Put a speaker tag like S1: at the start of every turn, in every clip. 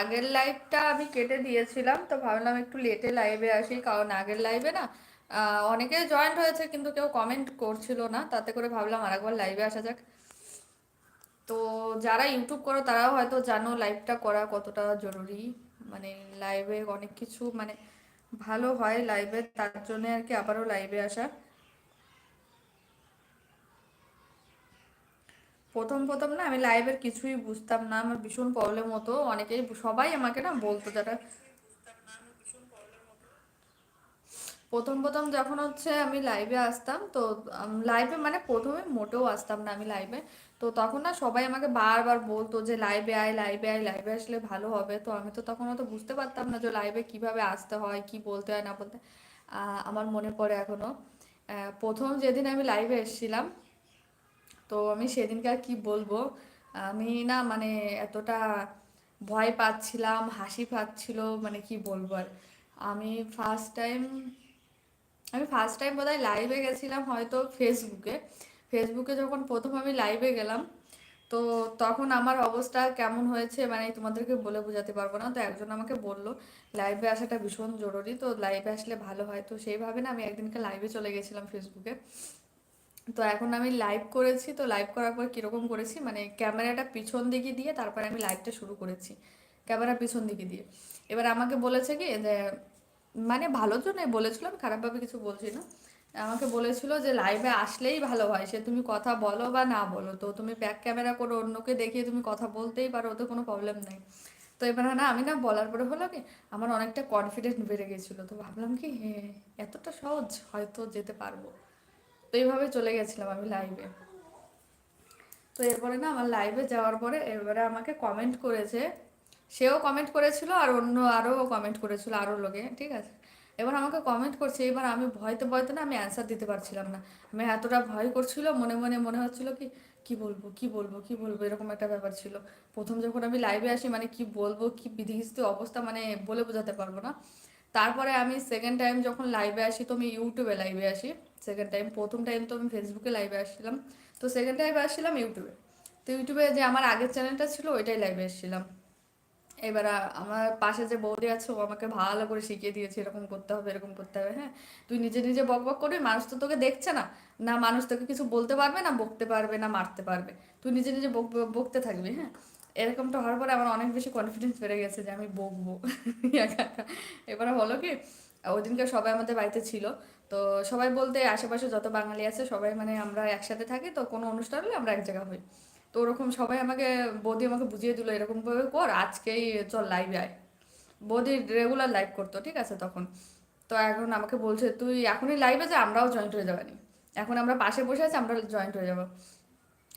S1: আগের লাইভটা আমি কেটে দিয়েছিলাম, তো ভাবলাম একটু লেটে লাইভে আসি, কারণ আগের লাইভে না অনেকে জয়েন্ট হয়েছে কিন্তু কেউ কমেন্ট করছিল না, তাতে করে ভাবলাম আরেকবার লাইভে আসা যাক। তো যারা ইউটিউব করো, তারাও হয়তো জানো লাইভটা করা কতটা জরুরি। মানে লাইভে অনেক কিছু মানে ভালো হয় লাইভে তার জন্য আর কি আবারও লাইভে আসা। প্রথম প্রথম না আমি লাইভের কিছুই বুঝতাম না। আমার ভীষণ প্রবলেম হতো। অনেকেই সবাই আমাকে না বলতো যারা প্রথম প্রথম যখন হচ্ছে আমি লাইভে আসতাম, তো লাইভে মানে প্রথমে মোটেও আসতাম না আমি লাইভে তো তখন না সবাই আমাকে বারবার বলতো যে লাইভে আয় লাইভে আয় লাইভে আসলে ভালো হবে। তো আমি তো তখন অত বুঝতে পারতাম না যে লাইভে কীভাবে আসতে হয়, কি বলতে হয়, না বলতে আমার মনে পড়ে এখনও। প্রথম যেদিন আমি লাইভে এসেছিলাম তো আমি সেদিনকে আর কি বলব? আমি না মানে এতটা ভয় পাচ্ছিলাম, হাসি পাচ্ছিল মানে কি বলব আর? আমি ফার্স্ট টাইম আমি ফার্স্ট টাইম বোধহয় লাইভে গেছিলাম হয়তো ফেসবুকে ফেসবুকে যখন প্রথম আমি লাইভে গেলাম, তো তখন আমার অবস্থা কেমন হয়েছে মানে তোমাদেরকে বলে বোঝাতে পারব না। তো একজন আমাকে বলল লাইভে আসাটা ভীষণ জরুরি, তো লাইভে আসলে ভালো হয়। তো সেইভাবে না আমি একদিনকে লাইভে চলে গেছিলাম ফেসবুকে তো এখন আমি লাইভ করেছি, তো লাইভ করার পর কীরকম করেছি? মানে ক্যামেরাটা পিছন দিকে দিয়ে তারপরে আমি লাইভটা শুরু করেছি ক্যামেরা পিছন দিকে দিয়ে। এবার আমাকে বলেছে কি যে মানে ভালোর জন্যই বলেছিল, আমি খারাপভাবে কিছু বলছি না। আমাকে বলেছিল যে লাইভে আসলেই ভালো হয়, সে তুমি কথা বলো বা না বলো। তো তুমি ব্যাক ক্যামেরা করে অন্যকে দেখিয়ে তুমি কথা বলতেই পারো, ওতে কোনো প্রবলেম নেই। তো এবার না, আমি না বলার পরে হলো কি, আমার অনেকটা কনফিডেন্স বেড়ে গেছিল। তো ভাবলাম কি হ্যাঁ এতটা সহজ হয়তো যেতে পারব। তো এইভাবে চলে গেছিলাম আমি লাইভে তো এরপরে না আমার লাইভে যাওয়ার পরে এবারে আমাকে কমেন্ট করেছে। সেও কমেন্ট করেছিল আর অন্য আরও কমেন্ট করেছিল আরও লোকে, ঠিক আছে? এবার আমাকে কমেন্ট করছে, এবার আমি ভয়তে ভয়তে না আমি অ্যান্সার দিতে পারছিলাম না। আমি এতটা ভয় করছিল, মনে মনে মনে হচ্ছিল কি কি বলব কি বলব কি বলব, এরকম একটা ব্যাপার ছিল। প্রথম যখন আমি লাইভে আসি মানে কি বলব, কি বিধিস্ত অবস্থা মানে বলে বোঝাতে পারব না। তারপরে আমি সেকেন্ড টাইম যখন লাইভে আসি, তো আমি ইউটিউবে লাইভে আসি। সেকেন্ড টাইম প্রথম টাইম তো আমি ফেসবুকে লাইভে আসছিলাম। তো সেকেন্ড টাইমে আসছিলাম ইউটিউবে তো ইউটিউবে যে আমার আগের চ্যানেলটা ছিল, ওইটাই লাইভে এসেছিলাম। এবার আমার পাশে যে বৌদি আছে, ও আমাকে ভালো করে শিখিয়ে দিয়েছে, এরকম করতে হবে, এরকম করতে হবে হ্যাঁ? তুই নিজে নিজে বক বক করবি, মানুষ তো তোকে দেখছে না। না, মানুষ তোকে কিছু বলতে পারবে, না বকতে পারবে, না মারতে পারবে। তুই নিজে নিজে বকতে থাকবি হ্যাঁ? এরকমটা হওয়ার পরে আমার অনেক বেশি কনফিডেন্স বেড়ে গেছে যে আমি বকবো। এবার হলো কি ওই দিনকে সবাই আমাদের বাড়িতে ছিল। তো সবাই বলতে আশেপাশে যত বাঙালি আছে, সবাই মানে আমরা একসাথে থাকি, তো কোনো অনুষ্ঠান হলে আমরা এক জায়গা হই। তো ওরকম সবাই আমাকে, বৌদি আমাকে বুঝিয়ে দিল এরকম ভাবে কর, আজকেই চল লাইভে আয়। বৌদি রেগুলার লাইভ করতো, ঠিক আছে তখন। তো এখন আমাকে বলছে, তুই এখনই লাইভে যা, আমরাও জয়েন্ট হয়ে যাবানি। এখন আমরা পাশে বসে আছি আমরা জয়েন্ট হয়ে যাব।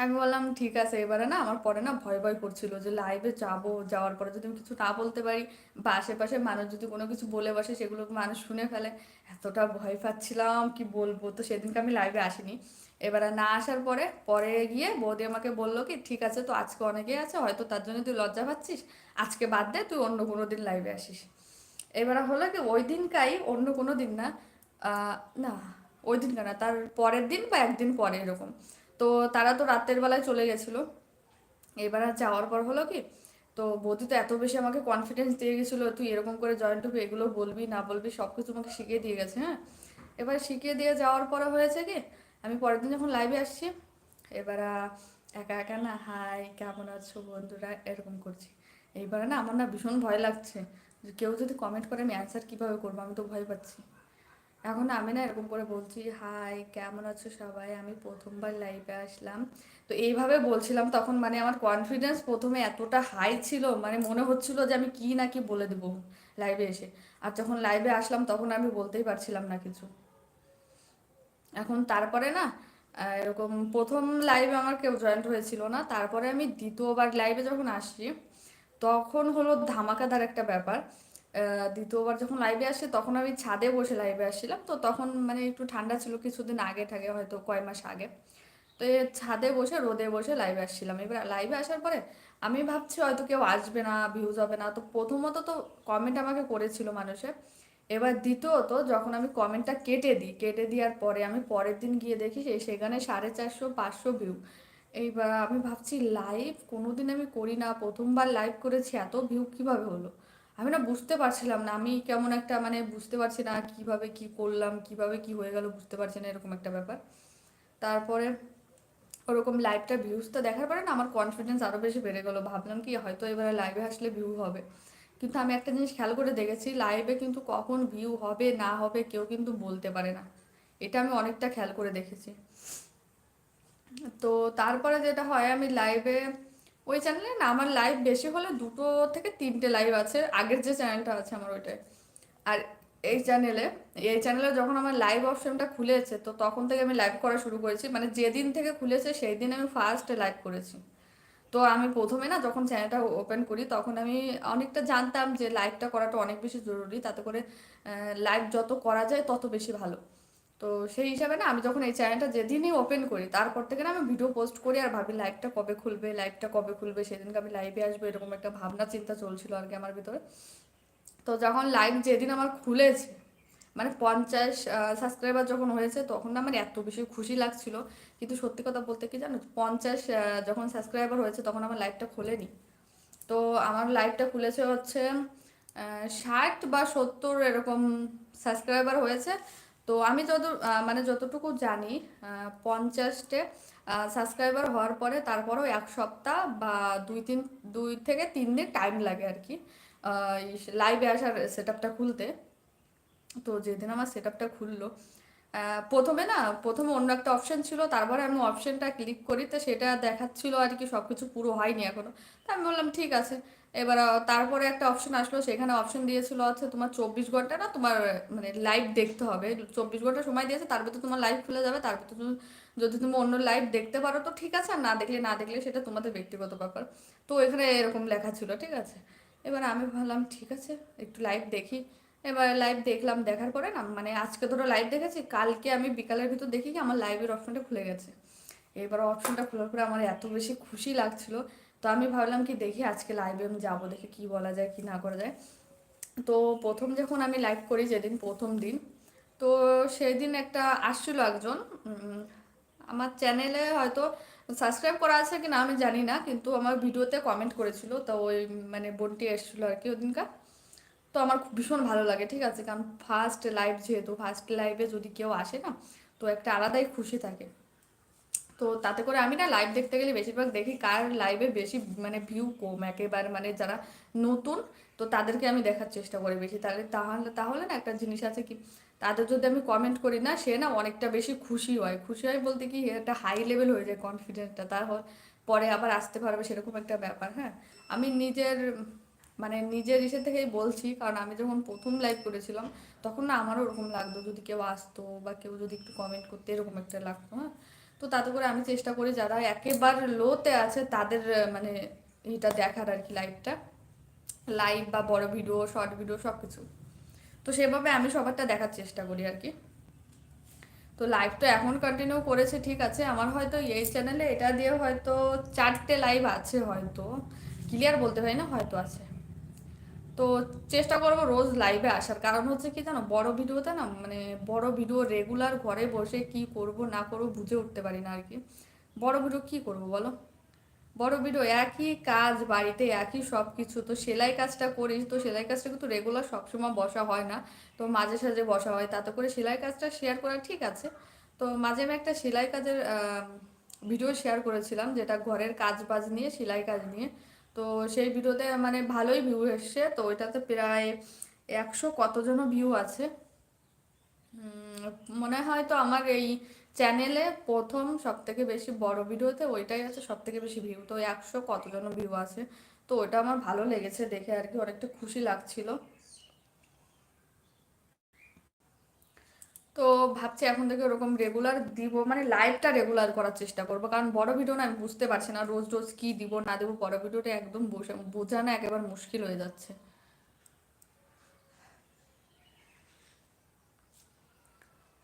S1: আমি বললাম, ঠিক আছে, এবারে না আমার পরে না ভয় ভয় করছিল যে লাইভে যাব, যাওয়ার পরে যদি আমি কিছু না বলতে পারি বা আশেপাশে মানুষ যদি কোনো কিছু বলে বসে সেগুলো মানুষ শুনে ফেলে, এতটা ভয় পাচ্ছিলাম, কি বলব? তো সেদিনকে আমি লাইভে আসিনি। এবারে না আসার পরে পরে গিয়ে বৌদি আমাকে বলল কি, ঠিক আছে, তো আজকে অনেকেই আছে, হয়তো তার জন্য তুই লজ্জা পাচ্ছিস, আজকে বাদ দে, তুই অন্য কোনো দিন লাইভে আসিস। এবারে হলো কি, ওই দিনকাই অন্য কোনো দিন না না, ওই দিন না, তার পরের দিন বা একদিন পরে এরকম। তো তারা তো রাতের বেলায় চলে গেছিল। এবার আর যাওয়ার পর হলো কি, তো বৌদি তো এত বেশি আমাকে কনফিডেন্স দিয়ে গেছিল, তুই এরকম করে জয়েন্ট হবি এগুলো বলবি, না বলবি সব কিছু আমাকে শিখিয়ে দিয়ে গেছে হ্যাঁ? এবার শিখিয়ে দিয়ে যাওয়ার পরে হয়েছে কি, আমি পরের দিন যখন লাইভে আসছি, এবার একা একা না, হাই, কেমন আছো বন্ধুরা? এরকম করছি। এইবার না আমার না ভীষণ ভয় লাগছে। কেউ যদি কমেন্ট করে আমি অ্যান্সার কীভাবে করব, আমি তো ভয় পাচ্ছি। এখন আমি না এরকম করে বলছি, হাই, কেমন আছো সবাই? আমি প্রথমবার লাইভে আসলাম। তো এইভাবে বলছিলাম তখন মানে আমার কনফিডেন্স প্রথমে এতটা হাই ছিল মানে মনে হচ্ছিল যে আমি কি না কি বলে দেবো লাইভে এসে। আর যখন লাইভে আসলাম তখন আমি বলতেই পারছিলাম না কিছু। এখন তারপরে না এরকম প্রথম লাইভে আমার কেউ জয়েন্ট হয়েছিল না। তারপরে আমি দ্বিতীয়বার লাইভে যখন আসছি, তখন হলো ধামাকাদার একটা ব্যাপার। দ্বিতীয়বার যখন লাইভে আসে, তখন আমি ছাদে বসে লাইভে আসছিলাম। তো তখন মানে একটু ঠান্ডা ছিল কিছুদিন আগে থাকে হয়তো কয় মাস আগে। তো এই ছাদে বসে, রোদে বসে লাইভে আসছিলাম। এবার লাইভে আসার পরে আমি ভাবছি হয়তো কেউ আসবে না ভিউজ হবে না। তো প্রথমত তো কমেন্ট আমাকে করেছিল মানুষে এবার দ্বিতীয়ত যখন আমি কমেন্টটা কেটে দিই, কেটে দেওয়ার পরে আমি পরের দিন গিয়ে দেখি সেখানে সাড়ে চারশো, পাঁচশো ভিউ এইবার আমি ভাবছি লাইভ কোনোদিন আমি করি না। প্রথমবার লাইভ করেছি, এত ভিউ কীভাবে হলো? আমি না বুঝতে পারছিলাম না। আমি কেমন একটা মানে বুঝতে পারছি না কীভাবে কি করলাম, কীভাবে কি হয়ে গেল বুঝতে পারছি না এরকম একটা ব্যাপার। তারপরে ওরকম লাইভটা ভিউজটা দেখার পরে না আমার কনফিডেন্স আরও বেশি বেড়ে গেলো। ভাবলাম কি হয়তো এবারে লাইভে আসলে ভিউ হবে। কিন্তু আমি একটা জিনিস খেয়াল করে দেখেছি লাইভে কিন্তু কখন ভিউ হবে, না হবে কেউ কিন্তু বলতে পারে না। এটা আমি অনেকটা খেয়াল করে দেখেছি। তো তারপরে যেটা হয়, আমি লাইভে ওই চ্যানেলে না, আমার লাইভ বেশি হলে দুটো থেকে তিনটে লাইভ আছে। আগের যে চ্যানেলটা আছে আমার ওইটায় আর এই চ্যানেলে এই চ্যানেলে যখন আমার লাইভ অপশনটা খুলেছে, তো তখন থেকে আমি লাইভ করা শুরু করেছি। মানে যেদিন থেকে খুলেছে সেই দিন আমি ফার্স্ট লাইভ করেছি। তো আমি প্রথমে না, যখন চ্যানেলটা ওপেন করি, তখন আমি অনেকটা জানতাম যে লাইভটা করাটা অনেক বেশি জরুরি। তাতে করে লাইভ যত করা যায়, তত বেশি ভালো। তো সেই হিসাবে না আমি যখন এই চ্যানেলটা যেদিনই ওপেন করি, তারপর থেকে না আমি ভিডিও পোস্ট করি আর ভাবি লাইভটা কবে খুলবে লাইভটা কবে খুলবে, সেদিনকে আমি লাইভে আসব, এরকম একটা ভাবনা, চিন্তা চলছিল আর কি আমার ভিতরে। তো যখন লাইভ যেদিন আমার খুলেছে মানে পঞ্চাশ সাবস্ক্রাইবার যখন হয়েছে, তখন না আমার এত বেশি খুশি লাগছিল। কিন্তু সত্যি কথা বলতে কি জানো, পঞ্চাশ যখন সাবস্ক্রাইবার হয়েছে, তখন আমার লাইভটা খোলেনি। তো আমার লাইভটা খুলেছে হচ্ছে ষাট বা সত্তর এরকম সাবস্ক্রাইবার হয়েছে। তো আমি যত মানে যতটুকু জানি পঞ্চাশটে সাবস্ক্রাইবার হওয়ার পরে তারপরেও এক সপ্তাহ বা দুই তিন, দুই থেকে তিন দিন টাইম লাগে আর কি লাইভে আসার সেট খুলতে। তো যেদিন আমার সেট আপটা খুললো প্রথমে না, প্রথমে অন্য একটা অপশন ছিল, তারপরে আমি অপশনটা ক্লিক করি, তো সেটা দেখাচ্ছিল আর কি সব কিছু পুরো হয়নি এখনও। তা আমি বললাম, ঠিক আছে। এবার তারপরে একটা অপশন আসলো, সেখানে অপশন দিয়েছিল আছে তোমার চব্বিশ ঘণ্টা না, তোমার মানে লাইভ দেখতে হবে। চব্বিশ ঘণ্টা সময় দিয়েছে, তার ভিতরে তোমার লাইভ খুলে যাবে, তার ভিতরে তুমি, যদি তুমি অন্য লাইভ দেখতে পারো, তো ঠিক আছে, আর না দেখলে না দেখলে সেটা তোমাদের ব্যক্তিগত ব্যাপার। তো এখানে এরকম লেখা ছিল, ঠিক আছে? এবার আমি ভাবলাম, ঠিক আছে, একটু লাইভ দেখি। এবার লাইভ দেখলাম, দেখার পরে না মানে আজকে ধরো লাইভ দেখেছি, কালকে আমি বিকালের ভিতর দেখি কি আমার লাইভের অপশনটা খুলে গেছে। এবার অপশনটা খোলার পরে আমার এত বেশি খুশি লাগছিল। তো আমি ভাবলাম কি দেখি আজকে লাইভে আমি যাব, দেখি কি বলা যায়, কি না করা যায়। তো প্রথম যখন আমি লাইভ করি, যেদিন প্রথম দিন, তো সেই দিন একটা আসছিল একজন আমার চ্যানেলে হয়তো সাবস্ক্রাইব করা আছে কি না আমি জানি না, কিন্তু আমার ভিডিওতে কমেন্ট করেছিল। তো ওই মানে বোনটি এসেছিল আর কি ওদিনকার। তো আমার ভীষণ ভালো লাগে, ঠিক আছে? কারণ ফার্স্ট লাইভ যেহেতু ফার্স্ট লাইভে যদি কেউ আসে না, তো একটা আলাদাই খুশি থাকে। তো তাতে করে আমি না লাইভ দেখতে গেলে বেশিরভাগ দেখি কার লাইভে বেশি মানে ভিউ কম একেবারে মানে যারা নতুন, তো তাদেরকে আমি দেখার চেষ্টা করি বেশি। তাহলে তাহলে তাহলে না একটা জিনিস আছে কি, তাদের যদি আমি কমেন্ট করি না, সে না অনেকটা বেশি খুশি হয়। খুশি হয় বলতে কি, একটা হাই লেভেল হয়ে যায় কনফিডেন্সটা তার পরে আবার আসতে পারবে সেরকম একটা ব্যাপার হ্যাঁ? আমি নিজের মানে নিজের ইসে থেকেই বলছি, কারণ আমি যখন প্রথম লাইভ করেছিলাম, তখন না আমারও ওরকম লাগতো, যদি কেউ আসতো বা কেউ যদি একটু কমেন্ট করতে এরকম একটা লাগতো হ্যাঁ? তো তাতে করে আমি চেষ্টা করি যারা একেবারে লোতে আছে তাদের মানে এটা দেখার আর কি লাইভটা লাইভ বা বড় ভিডিও শর্ট ভিডিও সব কিছু তো সেভাবে আমি সবারটা দেখার চেষ্টা করি আর কি। তো লাইভ তো এখন কন্টিনিউ করেছে, ঠিক আছে। আমার হয়তো এই চ্যানেলে এটা দিয়ে হয়তো চারটে লাইভ আছে হয়তো। ক্লিয়ার বলতে পারি না? হয়তো আছে। তো চেষ্টা করব রোজ লাইভে আসার। কারণ হচ্ছে কি জানো, বড় ভিডিওতে না মানে বড় ভিডিও রেগুলার ঘরে বসে কি করব, না করব বুঝে উঠতে পারি না আর কি বড় ভিডিও কি করব বলো? বড় ভিডিও একই কাজ বাড়িতে, একই সব কিছু তো সেলাই কাজটা করি, তো সেলাই কাজটা কিন্তু রেগুলার সবসময় বসা হয় না। তো মাঝে সাঝে বসা হয়, তাতে করে সেলাই কাজটা শেয়ার করা ঠিক আছে। তো মাঝে আমি একটা সেলাই কাজের ভিডিও শেয়ার করেছিলাম, যেটা ঘরের কাজ বাজ নিয়ে, সেলাই কাজ নিয়ে। তো সেই ভিডিওতে মানে ভালোই ভিউ এসছে। তো ওইটাতে প্রায় একশো কতজন ভিউ আছে। মনে হয় তো আমার এই চ্যানেলে প্রথম সব থেকে বেশি বড় ভিডিওতে ওইটাই আছে সব থেকে বেশি ভিউ তো একশো কতজন ভিউ আছে। তো ওটা আমার ভালো লেগেছে দেখে আর কি, অনেকটা খুশি লাগছিল তো ভাবছি এখন থেকে ওরকম রেগুলার দিব মানে লাইভটা রেগুলার করার চেষ্টা করব। কারণ বড় ভিডিও না আমি বুঝতে পারছি না, রোজ রোজ কি দিব, না দেবো, বড় ভিডিওটা একদম বোঝা না একেবারে মুশকিল হয়ে যাচ্ছে।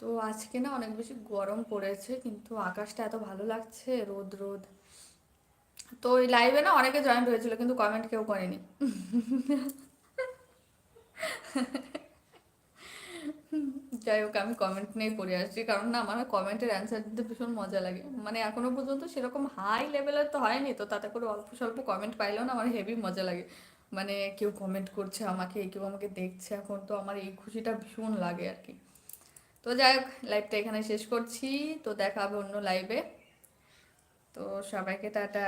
S1: তো আজকে না অনেক বেশি গরম পড়েছে, কিন্তু আকাশটা এত ভালো লাগছে, রোদ রোদ। তো ওই লাইভে না অনেকে জয়েন্ট হয়েছিল, কিন্তু কমেন্ট কেউ করেনি। যাই হোক, আমি কমেন্ট নিয়ে পড়ে আসছি। কারণ না, আমার কমেন্টের অ্যান্সার দিতে ভীষণ মজা লাগে। মানে এখনও পর্যন্ত সেরকম হাই লেভেলের তো হয়নি, তো তাতে করে অল্প স্বল্প কমেন্ট পাইলেও না, আমার হেভি মজা লাগে। মানে কেউ কমেন্ট করছে আমাকে, কেউ আমাকে দেখছে এখন, তো আমার এই খুশিটা ভীষণ লাগে আর কি। তো যাই হোক লাইভটা এখানে শেষ করছি। তো দেখা হবে অন্য লাইভে তো সবাইকে টাটা।